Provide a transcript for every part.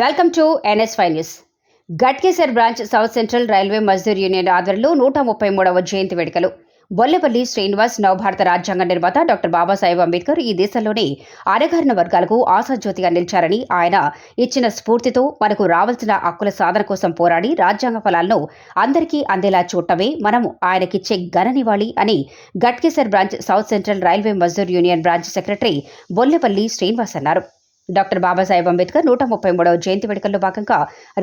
Welcome to NS five news. Ghatkesar branch south central railway Mazdoor union ఆధ్వర్యంలో నూట ముప్పై మూడవ జయంతి వేడుకలు. బొల్లెపల్లి శ్రీనివాస్ నవభారత రాజ్యాంగ నిర్మాత డాక్టర్ బాబాసాహెబ్ అంబేద్కర్ ఈ దేశంలోని అణగారిన వర్గాలకు ఆశాజ్యోతిగా నిలిచారని ఆయన ఇచ్చిన స్ఫూర్తితో మనకు రావాల్సిన హక్కుల సాధన కోసం పోరాడి రాజ్యాంగ ఫలాలను అందరికీ అందేలా చూడటమే మనం ఆయనకిచ్చే ఘన నివాళి అని Ghatkesar branch south central railway Mazdoor union branch secretary Bollepalli Srinivas అన్నారు. డాక్టర్ బాబాసాహెబ్ అంబేద్కర్ నూట ముప్పై మూడవ జయంతి వేడుకల్లో భాగంగా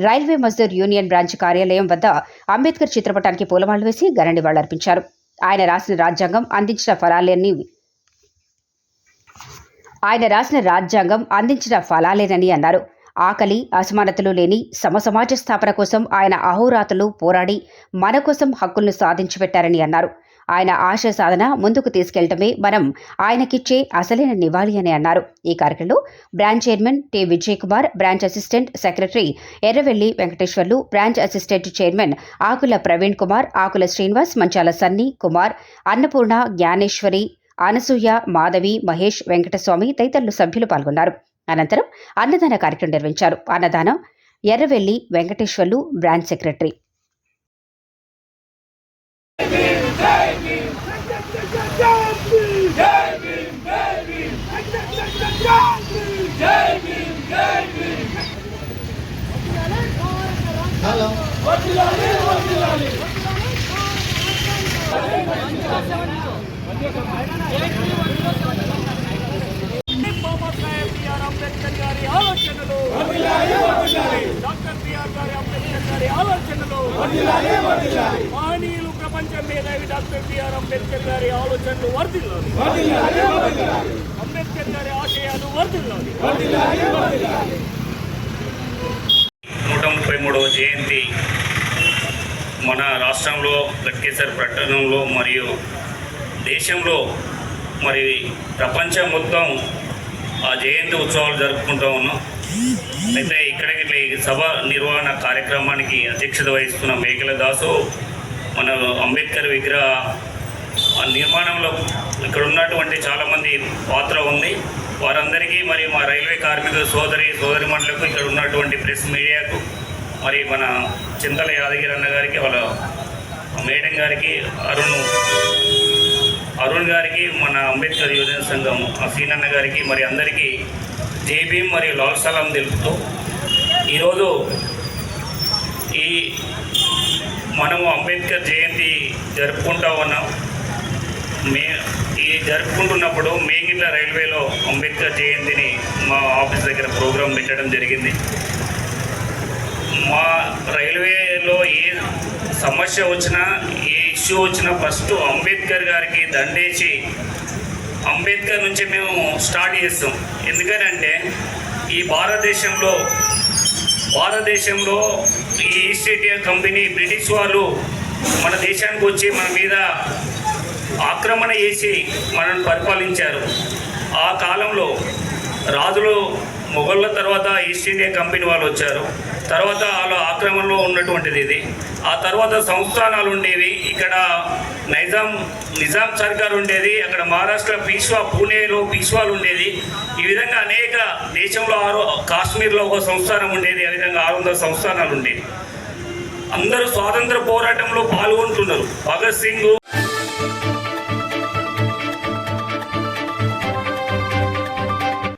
రైల్వే మజ్దూర్ యూనియన్ బ్రాంచ్ కార్యాలయం వద్ద అంబేద్కర్ చిత్రపటానికి పూలమాలలు వేసి ఘన నివాళులర్పించారు. ఆయన రాసిన రాజ్యాంగం అందించిన ఫలాలన్నీ ఆయన రాసిన రాజ్యాంగం అందించిన ఫలాలేనని అన్నారు. ఆకలి అసమానతలు లేని సమసమాజ స్థాపన కోసం ఆయన అహోరాతలు పోరాడి మన కోసం హక్కులను సాధించి పెట్టారని అన్నారు. ఆయన ఆశయ సాధన ముందుకు తీసుకెళ్ళటమే మనం ఆయనకిచ్చే అసలైన నివాళి అని అన్నారు. ఈ కార్యక్రమంలో branch chairman T Vijay Kumar branch assistant secretary Erravelli Venkateswarlu branch assistant chairman Akula Praveen Kumar Akula Srinivas Manchala Sunny Kumar Annapurna Gnaneshwari Anasuya Madhavi Mahesh Venkataswamy తదితరులు సభ్యులు పాల్గొన్నారు. అనంతరం అన్నదాన కార్యక్రమం నిర్వహించారు. అన్నదానం Erravelli Venkateswarlu branch secretary Babasaheb BR Ambedkar గారి ఆలోచనలు డాక్టర్ బిఆర్ గారి అంబేద్కర్ గారి ఆలోచనలు మహనీయులు ప్రపంచం మేధావి డాక్టర్ బిఆర్ అంబేద్కర్ గారి ఆలోచనలు వర్ధిల్లోని అంబేద్కర్ గారి ఆశయాలు వర్ధిల్లోని నూట ముప్పై మూడవ జయంతి. మన రాష్ట్రంలో గట్కేసర్ పట్టణంలో మరియు దేశంలో మరి ప్రపంచం మొత్తం ఆ జయంతి ఉత్సవాలు జరుపుకుంటూ ఉన్నాం. అయితే ఇక్కడికి ఇట్లా సభ నిర్వహణ కార్యక్రమానికి అధ్యక్షత వహిస్తున్న మేకల దాసు మన అంబేద్కర్ విగ్రహ నిర్మాణంలో ఇక్కడ ఉన్నటువంటి చాలామంది పాత్ర ఉంది. వారందరికీ మరి మా రైల్వే కార్మిక సోదరి సోదరిమణులకు ఇక్కడ ఉన్నటువంటి ప్రెస్ మీడియాకు మరి మన చింతల యాదగిరి అన్న గారికి వాళ్ళ మేడం గారికి అరుణ్ అరుణ్ గారికి మన అంబేద్కర్ యువజన సంఘం సీనన్న గారికి మరి అందరికీ జేబీఎం మరియు లాల్ సలాం తెలుపుతూ ఈరోజు ఈ మనము అంబేద్కర్ జయంతి జరుపుకుంటా ఉన్నాం. మే ఈ జరుపుకుంటున్నప్పుడు మేగిట్ల రైల్వేలో అంబేద్కర్ జయంతిని మా ఆఫీస్ దగ్గర ప్రోగ్రాం పెట్టడం జరిగింది. మా రైల్వేలో ఏ సమస్య వచ్చినా ఏ ఇష్యూ వచ్చినా ఫస్ట్ అంబేద్కర్ గారికి దండేసి అంబేద్కర్ నుంచి మేము స్టార్ట్ చేస్తాం. ఎందుకనంటే ఈ భారతదేశంలో భారతదేశంలో ఈ ఈస్ట్ ఇండియా కంపెనీ బ్రిటిష్ వాళ్ళు మన దేశానికి వచ్చి మన మీద ఆక్రమణ చేసి మనల్ని పరిపాలించారు. ఆ కాలంలో రాజులు మొఘళ్ళ తర్వాత ఈస్ట్ ఇండియా కంపెనీ వాళ్ళు వచ్చారు. తర్వాత వాళ్ళ ఆక్రమణలో ఉన్నటువంటిది ఇది. ఆ తర్వాత సంస్థానాలు ఉండేవి. ఇక్కడ నైజాం నిజాం సర్కార్ ఉండేది. అక్కడ మహారాష్ట్ర పీష్వా పూణేలో పీష్వాలు ఉండేది. ఈ విధంగా అనేక దేశంలో ఆరు కాశ్మీర్లో ఒక సంస్థానం ఉండేది. ఆ విధంగా ఆరు వందల సంస్థానాలు ఉండేవి. అందరూ స్వాతంత్ర పోరాటంలో పాల్గొంటున్నారు. భగత్ సింగ్